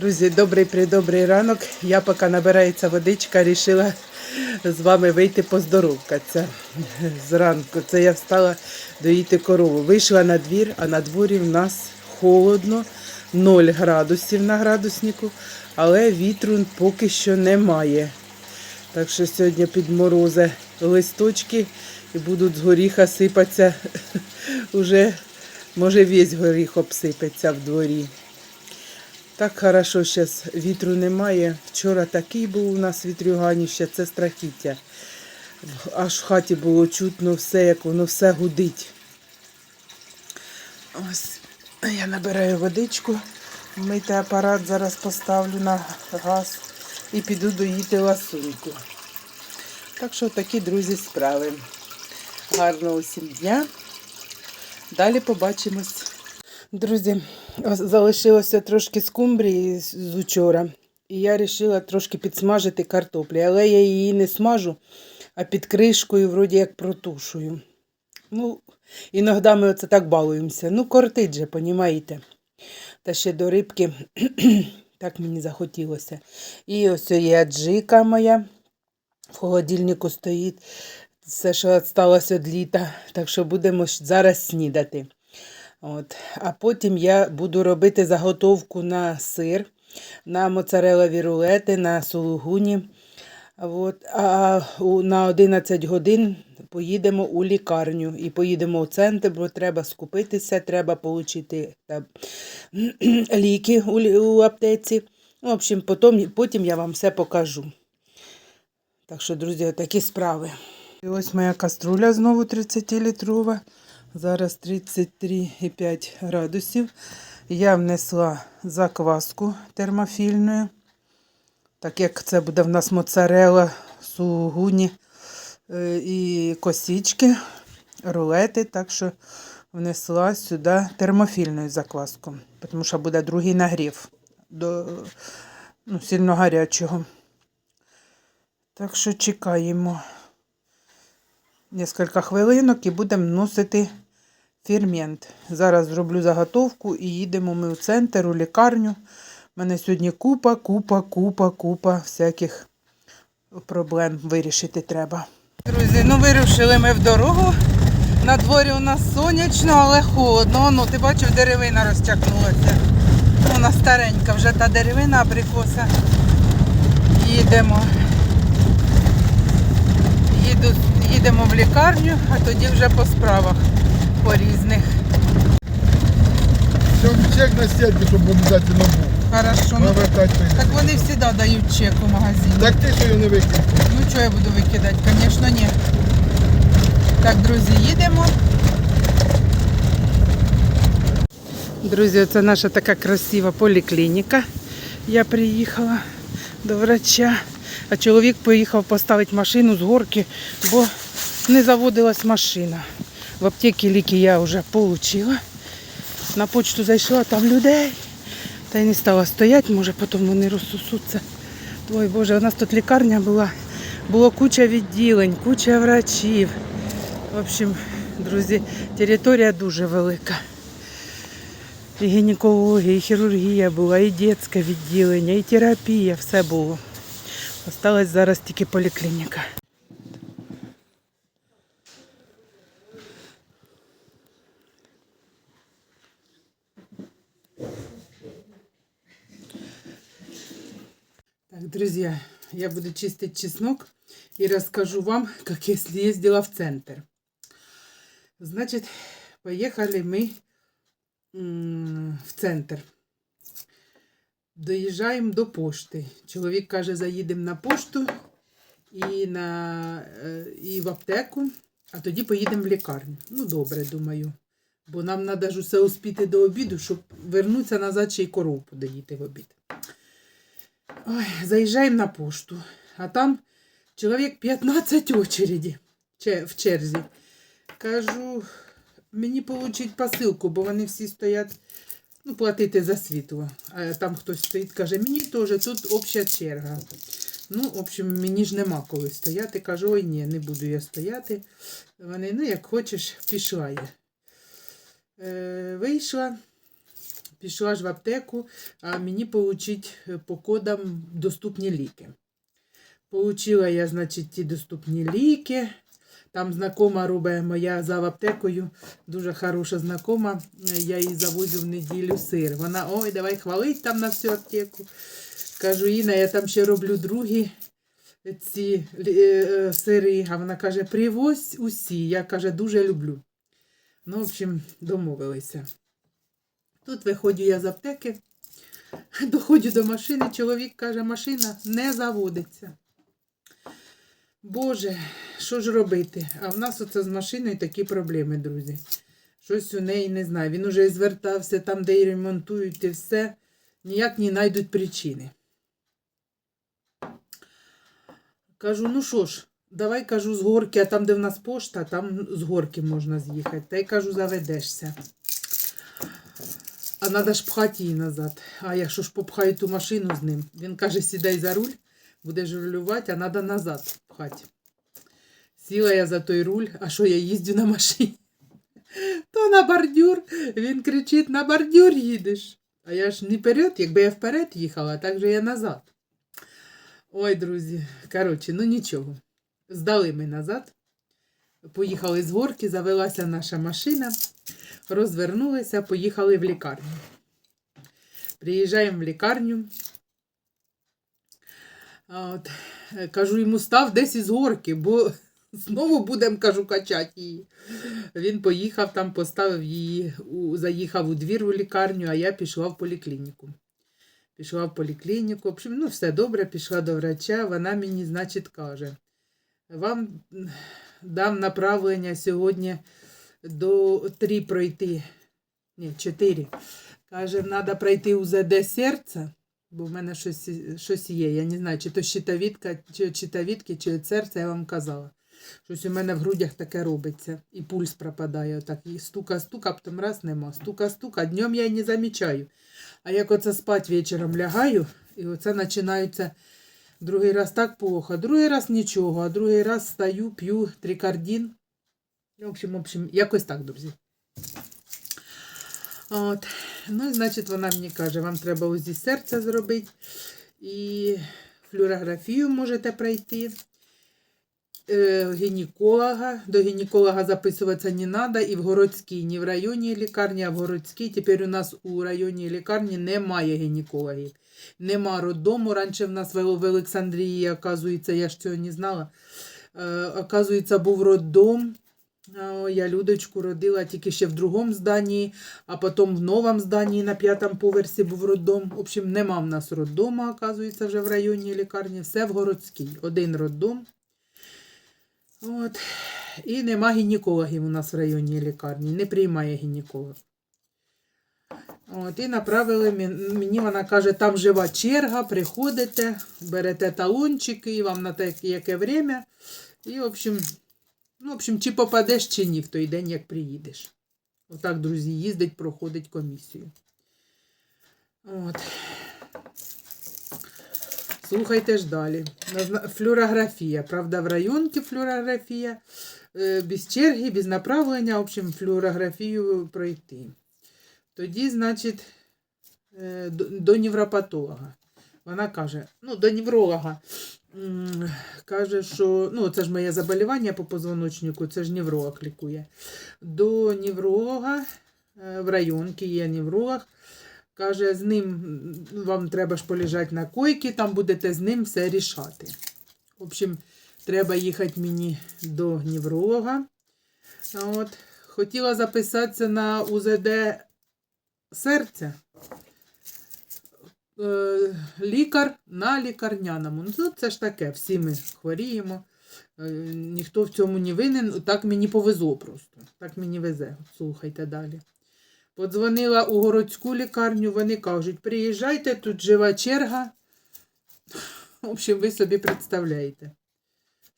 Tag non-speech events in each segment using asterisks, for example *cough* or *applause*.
Друзі, добрий придобрий ранок. Я поки набирається водичка, рішила з вами вийти поздоровкатися зранку. Це я встала доїти корову. Вийшла на двір, а на дворі в нас холодно, 0 градусів на градуснику, але вітру поки що немає. Так що сьогодні підморозе листочки і будуть з горіха сипатися. *laughs* Уже може весь горіх обсипеться в дворі. Так хорошо, зараз вітру немає. Вчора такий був у нас вітрюганіще, це страхіття. Аж в хаті було чутно все, як воно все гудить. Ось я набираю водичку, мити апарат зараз поставлю на газ і піду доїти ласуньку. Так що такі, друзі, справи. Гарного усім дня. Далі побачимось. Друзі, залишилося трошки скумбрії з учора. І я вирішила трошки підсмажити картоплі, але я її не смажу, а під кришкою, вроді як протушую. Ну, іноді ми оце так балуємося. Ну, кортить же, понімаєте. Та ще до рибки *clears throat* так мені захотілося. І ось є аджика моя в холодильнику стоїть. Все, що залишилося від літа. Так що будемо зараз снідати. От. А потім я буду робити заготовку на сир, на моцарелові рулети, на сулугуні. От. А на 11 годин поїдемо у лікарню і поїдемо в центр, бо треба скупитися, треба отримати *clears throat* ліки у, у аптеці. В общем, потім, потім я вам все покажу. Так що, друзі, такі справи. І ось моя каструля знову 30-літрова. Зараз 33,5 градусів. Я внесла закваску термофільною. Так як це буде в нас моцарела, сугуні е, і косічки, рулети. Так що внесла сюди термофільну закваску, тому що буде другий нагрів до ну, сильно гарячого. Так що чекаємо кілька хвилинок і будемо вносити фермент. Зараз зроблю заготовку і їдемо ми у центр, у лікарню. У мене сьогодні купа, купа, купа, купа всяких проблем вирішити треба. Друзі, ну вирушили ми в дорогу. На дворі у нас сонячно, але холодно. Ну, ти бачив, деревина розтягнулася. Вона старенька, вже та деревина абрикоса. Їдемо. Їду, їдемо в лікарню, а тоді вже по справах по різних. Все, чек на стельку, щоб обов'язково був. Хорошо. Ну, так вони завжди дають чек у магазині. Так ти що його не викинь. Ну що я буду викидати? Звісно, ні. Так, друзі, їдемо. Друзі, це наша така красива поліклініка. Я приїхала до врача, а чоловік поїхав поставити машину з горки, бо не заводилась машина. В аптеці ліки я вже отримала. На почту зайшла, там людей. Та й не стала стояти, може потім вони розсусуться. Ой Боже, у нас тут лікарня була, було куча відділень, куча врачів. В общем, друзі, територія дуже велика. І гінекологія, і хірургія була, і дитяче відділення, і терапія, все було. Осталась зараз тільки поліклініка. Так, друзья, я буду чистить чеснок и расскажу вам, как я съездила в центр. Значит, поехали мы в центр. Доїжджаємо до пошти. Чоловік каже, заїдемо на пошту і, на, і в аптеку, а тоді поїдемо в лікарню. Ну, добре, думаю. Бо нам треба ж усе успіти до обіду, щоб вернутися назад ще й корову доїти в обід. Ой, заїжджаємо на пошту, а там чоловік 15 очереді в черзі. Кажу, мені получить посилку, бо вони всі стоять, ну, платити за світло. А там хтось стоїть, каже, мені теж тут обща черга. Ну, в общем, мені ж нема коли стояти. Кажу, ой, ні, не буду я стояти. Вони, ну, як хочеш, пішла я. Е, вийшла, пішла ж в аптеку, а мені получить е, по кодам доступні ліки. Получила я, значить, ті доступні ліки. Там знакома робить моя за аптекою, дуже хороша знакома. Я їй завозю в неділю сир. Вона, ой, давай хвалить там на всю аптеку. Кажу, Інна, я там ще роблю другі ці е, е, сири. А вона каже, привозь усі. Я каже, дуже люблю. Ну, в общем, домовилися. Тут виходжу я з аптеки, доходжу до машини, чоловік каже, машина не заводиться. Боже, що ж робити? А в нас оце з машиною такі проблеми, друзі. Щось у неї не знаю. Він уже і звертався там, де її ремонтують і все. Ніяк не знайдуть причини. Кажу, ну що ж, давай кажу з горки, а там, де в нас пошта, там з горки можна з'їхати. Та й кажу, заведешся. А треба ж пхати її назад. А якщо ж попхаю ту машину з ним, він каже, сідай за руль, будеш рулювати, а треба назад пхати. Сіла я за той руль, а що я їздю на машині? *laughs* То на бордюр. Він кричить, на бордюр їдеш. А я ж не вперед, якби я вперед їхала, так же я назад. Ой, друзі, коротше, ну нічого. Здали ми назад. Поїхали з горки, завелася наша машина, розвернулися, поїхали в лікарню. Приїжджаємо в лікарню. От, кажу, йому став десь із горки, бо знову будемо, кажу, качати її. Він поїхав там, поставив її, заїхав у двір у лікарню, а я пішла в поліклініку. Пішла в поліклініку. Ну, все добре, пішла до врача. Вона мені, значить, каже: вам м, дам направлення сьогодні до три пройти. Ні, чотири. Каже, треба пройти УЗД серця, бо в мене щось, щось є. Я не знаю, чи то щитовідка, чи щитовідки, чи від серця, я вам казала. Щось у мене в грудях таке робиться, і пульс пропадає. Отак. І стука-стука, потім раз нема. Стука-стука, днем я й не замічаю. А як оце спать вечором лягаю, і оце починається другий раз так плохо, другий раз нічого, а другий раз стаю, п'ю трикардін. В общем, в общем, якось так, друзі. От. Ну, і, значить, вона мені каже, вам треба УЗІ серця зробити. І флюорографію можете пройти. Е, гінеколога. До гінеколога записуватися не треба. І в городській, не в районній лікарні, а в городській. Тепер у нас у районній лікарні немає гінекологів. Нема роддому. Раніше в нас в Олександрії, оказується, я ж цього не знала. Е, оказується, був роддом. О, Я Людочку родила тільки ще в другому зданні, а потім в новому зданні на п'ятому поверсі був роддом. В общем, нема в нас роддому, оказується, вже в районній лікарні. Все в городській. Один роддом. От. І нема гінекологів у нас в районній лікарні. Не приймає гінеколог. От, і направили мені, вона каже, там жива черга, приходите, берете талончики, і вам на те, яке время. І, в общем, ну, в общем, чи попадеш, чи ні в той день, як приїдеш. Отак, друзі, їздить, проходить комісію. От. Слухайте ж далі. Флюорографія. Правда, в районці флюорографія. Е, Без черги, без направлення, в общем, флюорографію пройти. Тоді, значить, е, до, до невропатолога. Вона каже, ну, до невролога. Каже, що ну, це ж моє заболівання по позвоночнику, це ж невролог лікує. До невролога е, в районці є невролог. Каже, з ним вам треба ж полежати на койці, там будете з ним все рішати. В общем, треба їхати мені до невролога. От. Хотіла записатися на УЗД серця. Е, Лікар на лікарняному. Ну, це ж таке, всі ми хворіємо. Е, Ніхто в цьому не винен. Так мені повезло просто. Так мені везе. Слухайте далі. Подзвонила у городську лікарню, вони кажуть, приїжджайте, тут жива черга. В общем, ви собі представляєте.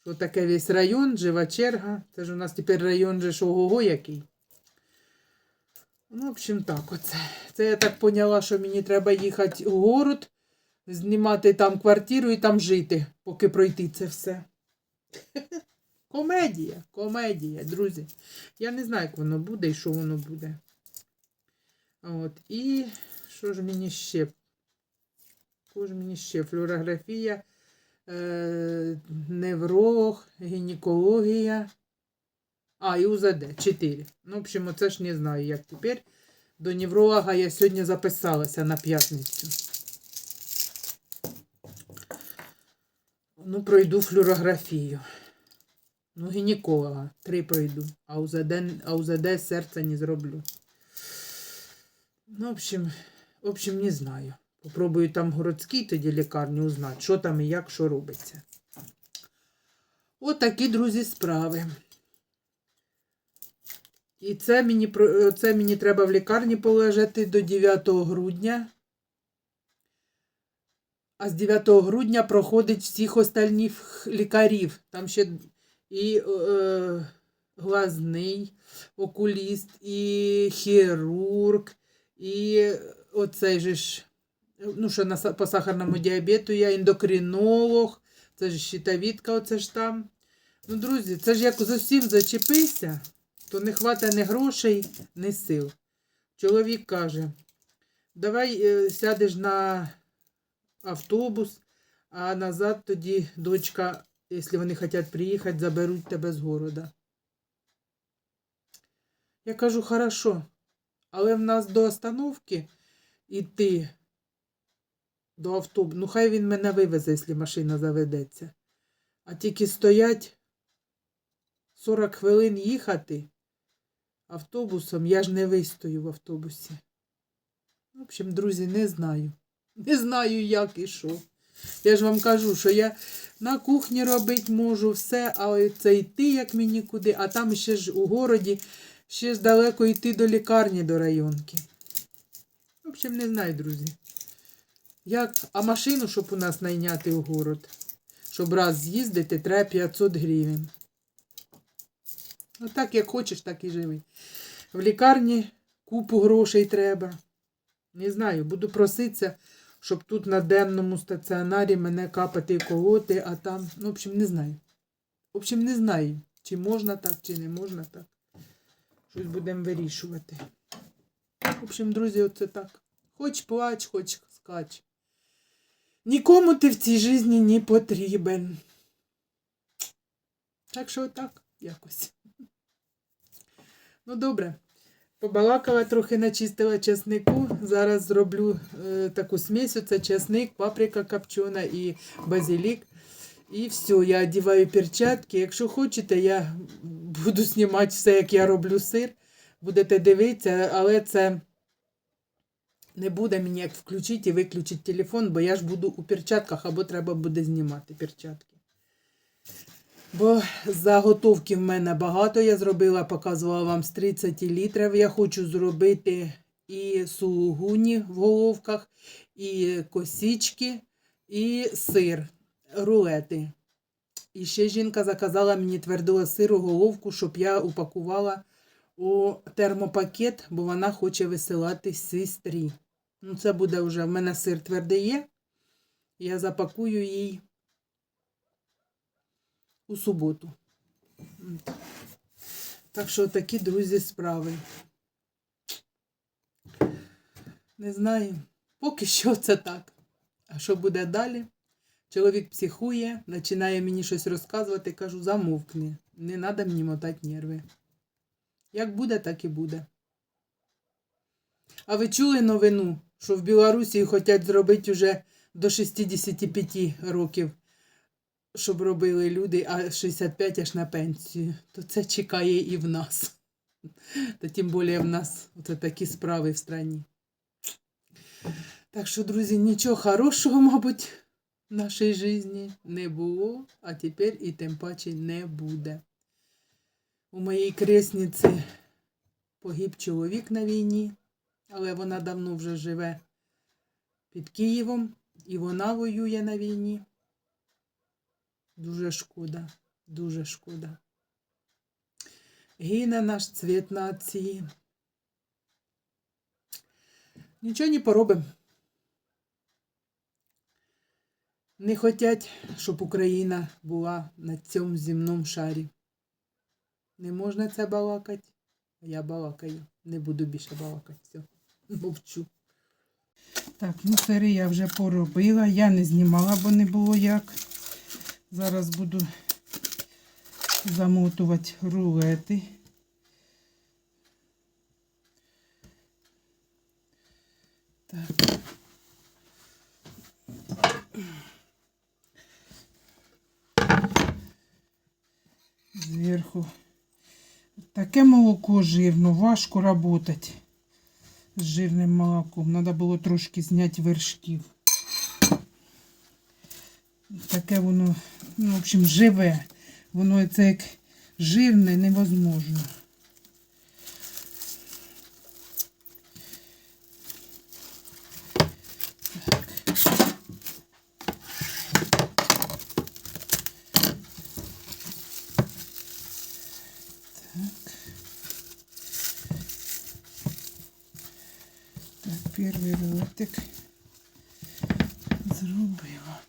Що таке весь район, жива черга. Це ж у нас тепер район же ж який. Ну, в общем, так оце. Це я так поняла, що мені треба їхати у город, знімати там квартиру і там жити, поки пройти це все. Комедія, комедія, друзі. Я не знаю, як воно буде і що воно буде. От. І що ж мені ще? Що ж мені ще? Флюорографія, е, невролог, гінекологія. А, і УЗД. Чотири. Ну, в общем, оце ж не знаю, як тепер. До невролога я сьогодні записалася на п'ятницю. Ну, пройду флюорографію. Ну, гінеколога. Три пройду. А УЗД, а УЗД серця не зроблю. Ну, в общем, в общем, не знаю. Попробую там городській тоді лікарні узнати, що там і як, що робиться. От друзі, справи. І це мені, це мені треба в лікарні полежати до 9 грудня. А з 9 грудня проходить всіх остальних лікарів. Там ще і е, глазний окуліст, і хірург, і оцей же ж, ну, що на, по сахарному діабету я ендокринолог, це ж щитовідка, оце ж там. Ну, друзі, це ж як з усім зачепився, то не хватає ні грошей, ні сил. Чоловік каже, давай е, сядеш на автобус, а назад тоді дочка, якщо вони хочуть приїхати, заберуть тебе з города. Я кажу, хорошо, але в нас до остановки іти до автобусу. Ну, хай він мене вивезе, якщо машина заведеться. А тільки стоять 40 хвилин їхати автобусом, я ж не вистою в автобусі. В общем, друзі, не знаю. Не знаю, як і що. Я ж вам кажу, що я на кухні робити можу все, але це йти як мені куди, а там ще ж у городі, ще ж далеко йти до лікарні, до районки. В общем, не знаю, друзі. Як, а машину, щоб у нас найняти у город, щоб раз з'їздити, треба 500 гривень. Отак, як хочеш, так і живи. В лікарні купу грошей треба. Не знаю, буду проситися, щоб тут на денному стаціонарі мене капати і колоти, а там, ну, в общем, не знаю. В общем, не знаю, чи можна так, чи не можна так. Щось будемо вирішувати. В общем, друзі, оце так. Хоч плач, хоч скач. Нікому ти в цій житті не потрібен. Так що отак якось. Ну, добре. Побалакала трохи начистила чеснику. Зараз зроблю е, таку смесь. Це чесник, паприка копчена і базилік. І все, я одіваю перчатки. Якщо хочете, я буду знімати все, як я роблю сир. Будете дивитися, але це не буде мені як включити і виключити телефон, бо я ж буду у перчатках, або треба буде знімати перчатки. Бо заготовки в мене багато. Я зробила, показувала вам з 30 літрів. Я хочу зробити і сулугуні в головках, і косички, і сир, рулети. І ще жінка заказала мені твердого сиру головку, щоб я упакувала у термопакет, бо вона хоче висилати сестрі. Ну, це буде вже в мене сир твердий є. Я запакую їй у суботу. Так що такі, друзі, справи. Не знаю. Поки що це так. А що буде далі? Чоловік психує, починає мені щось розказувати, кажу, замовкни. Не треба мені мотати нерви. Як буде, так і буде. А ви чули новину, що в Білорусі хочуть зробити вже до 65 років, щоб робили люди, а 65 аж на пенсію. То це чекає і в нас. Та тим більше в нас оце такі справи в страні. Так що, друзі, нічого хорошого, мабуть, в нашій житті не було, а тепер і тим паче не буде. У моїй кресниці погиб чоловік на війні, але вона давно вже живе під Києвом, і вона воює на війні. Дуже шкода, дуже шкода. Гине наш цвіт нації. Нічого не поробимо. Не хотять, щоб Україна була на цьому земному шарі. Не можна це балакати. а Я балакаю. Не буду більше балакати. Все. мовчу. Так, ну сири я вже поробила. Я не знімала, бо не було як. Зараз буду замотувати рулети. Так. Зверху. Таке молоко жирно, важко працювати з жирним молоком. Треба було трошки зняти вершків. Таке воно, ну, в общем, живе. Воно це як жирне невозможно. Так, перший ротик зробила.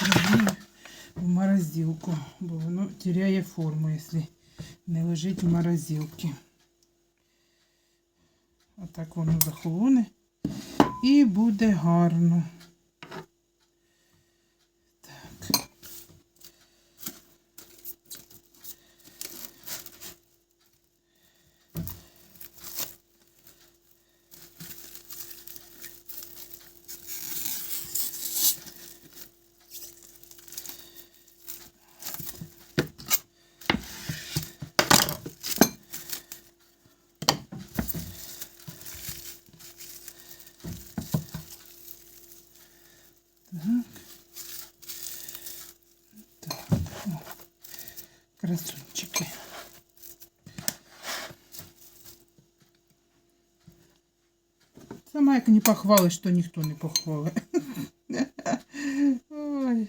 Зроблю в морозилку, бо воно теряє форму, якщо не лежить в морозилці. Отак воно захолоне і буде гарно. Так. Красунчики. Сама як не похвалиш, то ніхто не похвалить. Ой,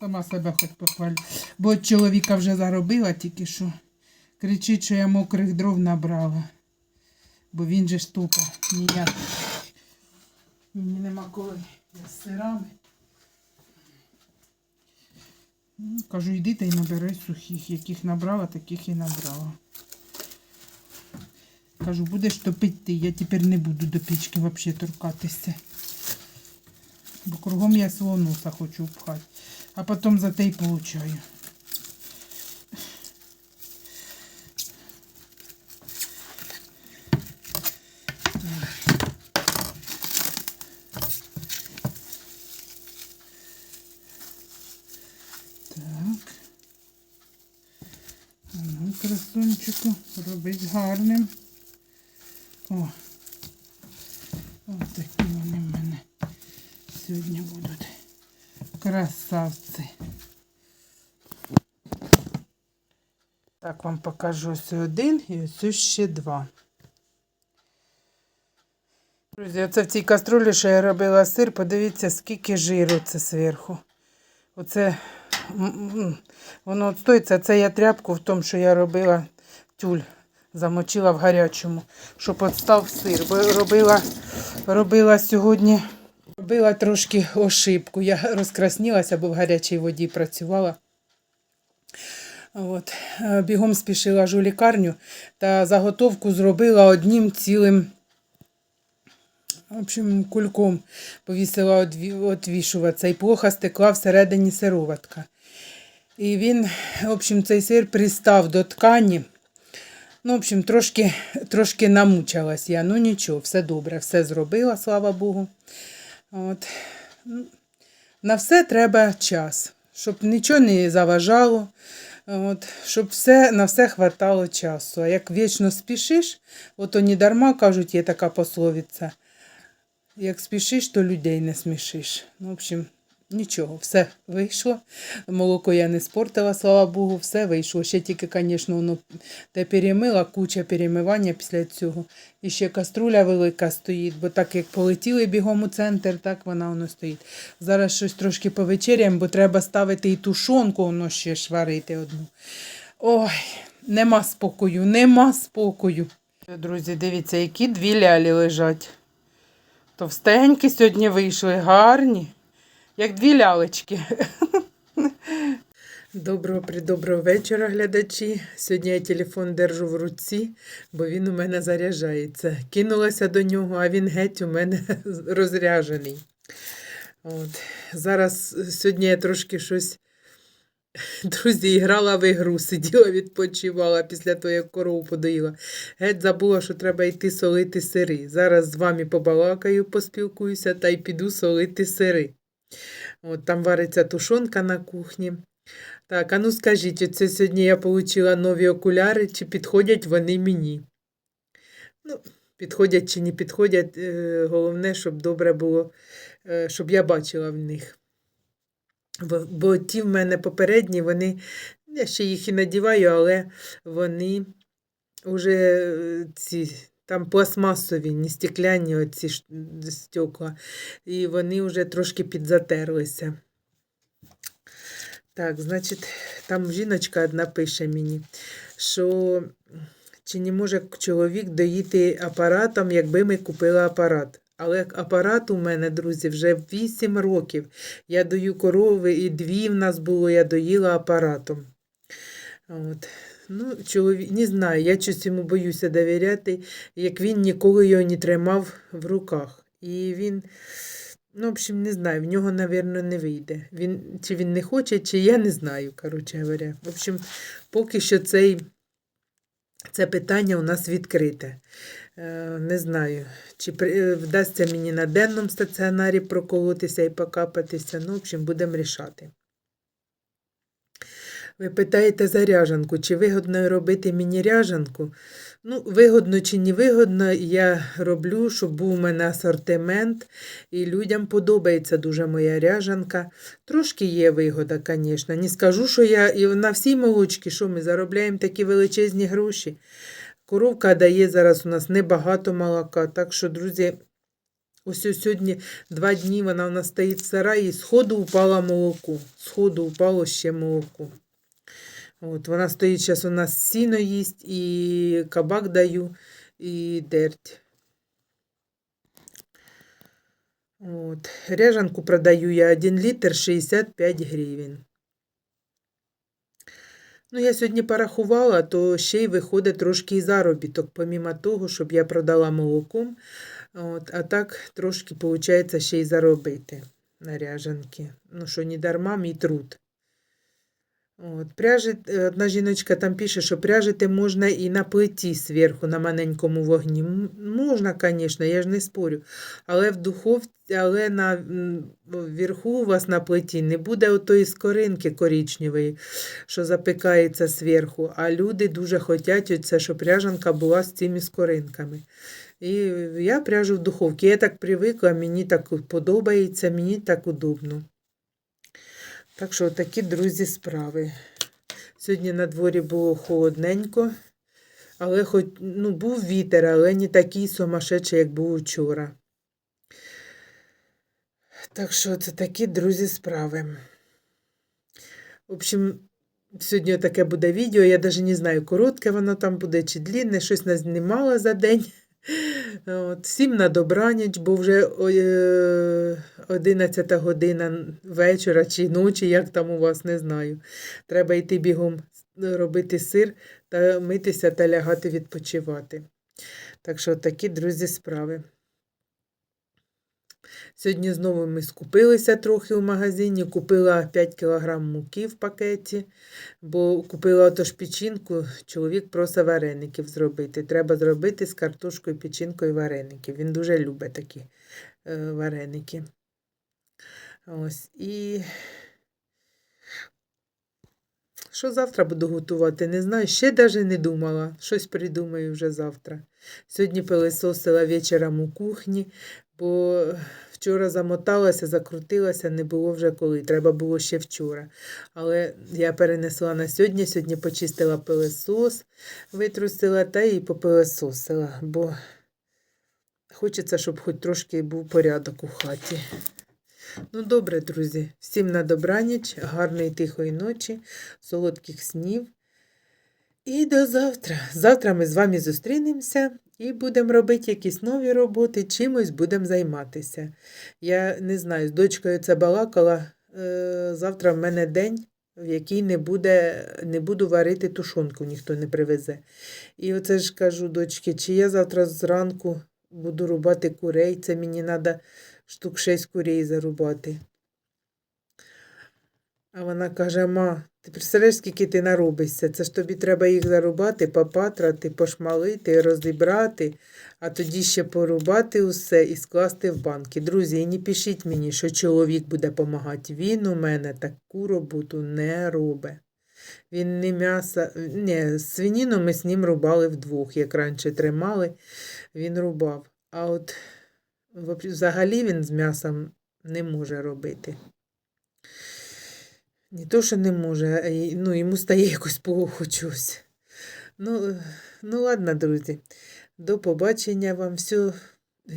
сама себе хоч похвалю. Бо чоловіка вже заробила тільки що. Кричить, що я мокрих дров набрала. Бо він же ж тупо ніяк. Мені нема коли. Я з сирами. Кажу, йди та й набирай сухих, яких набрала, таких і набрала. Кажу, будеш топити ти, я тепер не буду до печки взагалі торкатися. Бо кругом я свого носа хочу впхати. А потім за те й получаю. Так. А Ну, красунчику, робить гарним. О, ось такі вони в мене сьогодні будуть. Красавці. Так, вам покажу ось один і ось ще два. Друзі, оце в цій каструлі, що я робила сир, подивіться, скільки жиру це зверху. Оце воно от стоїться, це я тряпку в тому, що я робила тюль, замочила в гарячому, щоб отстав сир. Бо робила, робила сьогодні, робила трошки ошибку. Я розкраснілася, бо в гарячій воді працювала. От. е, Бігом спішила аж у лікарню та заготовку зробила одним цілим. В общем, кульком повісила отвішуватися і плохо стекла всередині сироватка. І він, в общем, цей сир пристав до ткані. Ну, в общем, трошки, трошки намучилась я. Ну нічого, все добре, все зробила, слава Богу. От. Ну, На все треба час, щоб нічого не заважало, от, щоб все, на все хватало часу. А як вічно спішиш, от не дарма кажуть, є така пословиця. Як спішиш, то людей не смішиш. Ну, в общем, нічого, все вийшло. Молоко я не спортила, слава Богу, все вийшло. Ще тільки, звісно, воно те перемила, куча перемивання після цього. І ще каструля велика стоїть, бо так як полетіли бігом у центр, так вона воно стоїть. Зараз щось трошки повечеряємо, бо треба ставити і тушонку, воно ще ж варити одну. Ой, нема спокою, нема спокою. Друзі, дивіться, які дві лялі лежать. Товстенькі сьогодні вийшли, гарні. Як дві лялечки. Доброго придоброго вечора, глядачі. Сьогодні я телефон держу в руці, бо він у мене заряджається. Кинулася до нього, а він геть у мене *laughs* розряжений. От. Зараз сьогодні я трошки щось. Друзі, грала в ігру, *laughs* сиділа, відпочивала після того, як корову подоїла. Геть забула, що треба йти солити сири. Зараз з вами побалакаю, поспілкуюся та й піду солити сири. От, там вариться тушонка на кухні. Так, а ну скажіть, оце сьогодні я отримала нові окуляри, чи підходять вони мені? Ну, підходять чи не підходять, е, головне, щоб добре було, е, щоб я бачила в них. Бо, бо ті в мене попередні, вони, я ще їх і надіваю, але вони вже е, ці, там пластмасові, не стекляні оці стекла, і вони вже трошки підзатерлися. Так, значить, там жіночка одна пише мені, що чи не може чоловік доїти апаратом, якби ми купили апарат. Але апарат у мене, друзі, вже 8 років. Я даю корови, і дві в нас було, я доїла апаратом. От. Ну, чоловік, не знаю, я щось йому боюся довіряти, як він ніколи його не тримав в руках. І він, ну, в общем, не знаю, в нього, напевно, не вийде. Він, чи він не хоче, чи я не знаю, коротше говоря. В общем, поки що цей, це питання у нас відкрите. Е, Не знаю, чи е, вдасться мені на денному стаціонарі проколотися і покапатися. Ну, в общем, будемо рішати. Ви питаєте за ряжанку, чи вигодно робити мені ряжанку? Ну, вигодно чи не вигодно, я роблю, щоб був у мене асортимент, і людям подобається дуже моя ряжанка. Трошки є вигода, звісно. Не скажу, що я і на всій молочці, що ми заробляємо такі величезні гроші. Коровка дає зараз у нас небагато молока, так що, друзі, ось сьогодні два дні вона у нас стоїть в сараї, і сходу упало молоко. Сходу упало ще молоко. От, вона стоїть зараз у нас сіно їсть, і кабак даю, і дерть. От. Ряжанку продаю я 1 літр 65 гривень. Ну, я сьогодні порахувала, то ще й виходить трошки і заробіток, помімо того, щоб я продала молоком. От, а так трошки, виходить, ще й заробити на ряжанки. Ну, що не дарма мій труд. От, пряжи, е, одна жіночка там пише, що пряжити можна і на плиті зверху, на маленькому вогні. Можна, звісно, я ж не спорю. Але в духовці, але на м, вверху у вас на плиті не буде отої скоринки коричневої, що запікається зверху. А люди дуже хочуть, оце, щоб пряжанка була з цими скоринками. І я пряжу в духовці. Я так привикла, мені так подобається, мені так удобно. Так що такі, друзі, справи. Сьогодні на дворі було холодненько, але хоч ну, був вітер, але не такий сумасшедший, як був вчора. Так що це такі, друзі, справи. В общем, сьогодні таке буде відео. Я навіть не знаю, коротке воно там буде чи длінне, щось назнімала за день. От, всім на добраніч, бо вже ой, е, 11 година вечора чи ночі, як там у вас, не знаю. Треба йти бігом робити сир та митися та лягати відпочивати. Так що такі, друзі, справи. Сьогодні знову ми скупилися трохи в магазині, купила 5 кг муки в пакеті, бо купила отож печінку, чоловік просить вареників зробити. Треба зробити з картошкою, печінкою вареників. Він дуже любить такі е, вареники. Ось і. Що завтра буду готувати? Не знаю, ще навіть не думала. Щось придумаю вже завтра. Сьогодні пилисосила вечором у кухні, бо вчора замоталася, закрутилася, не було вже коли. Треба було ще вчора. Але я перенесла на сьогодні. Сьогодні почистила пилисос, витрусила та і попилисосила, бо хочеться, щоб хоч трошки був порядок у хаті. Ну, добре, друзі. Всім на добраніч, гарної тихої ночі, солодких снів. І до завтра. Завтра ми з вами зустрінемося І будемо робити якісь нові роботи, чимось будемо займатися. Я не знаю, з дочкою це балакала. Е, завтра в мене день, в який не, буде, не буду варити тушонку, ніхто не привезе. І оце ж кажу дочці, чи я завтра зранку буду рубати курей, це мені треба штук 6 курей зарубати. А вона каже: ма, ти представляєш, скільки ти наробишся? Це ж тобі треба їх зарубати, попатрати, пошмалити, розібрати, а тоді ще порубати усе і скласти в банки. Друзі, і не пишіть мені, що чоловік буде допомагати. Він у мене таку роботу не робить. Він не м'ясо, ні, свиніну ми з ним рубали вдвох, як раніше тримали, він рубав. А от взагалі він з м'ясом не може робити. Не то, що не може, а ну, йому стає якось плохо чогось. Ну, ну ладно, друзі. До побачення вам все.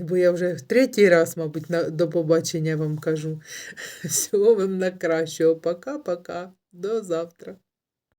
Бо я вже третій раз, мабуть, на, до побачення вам кажу. *laughs* Всього вам на кращого. Пока-пока. До завтра.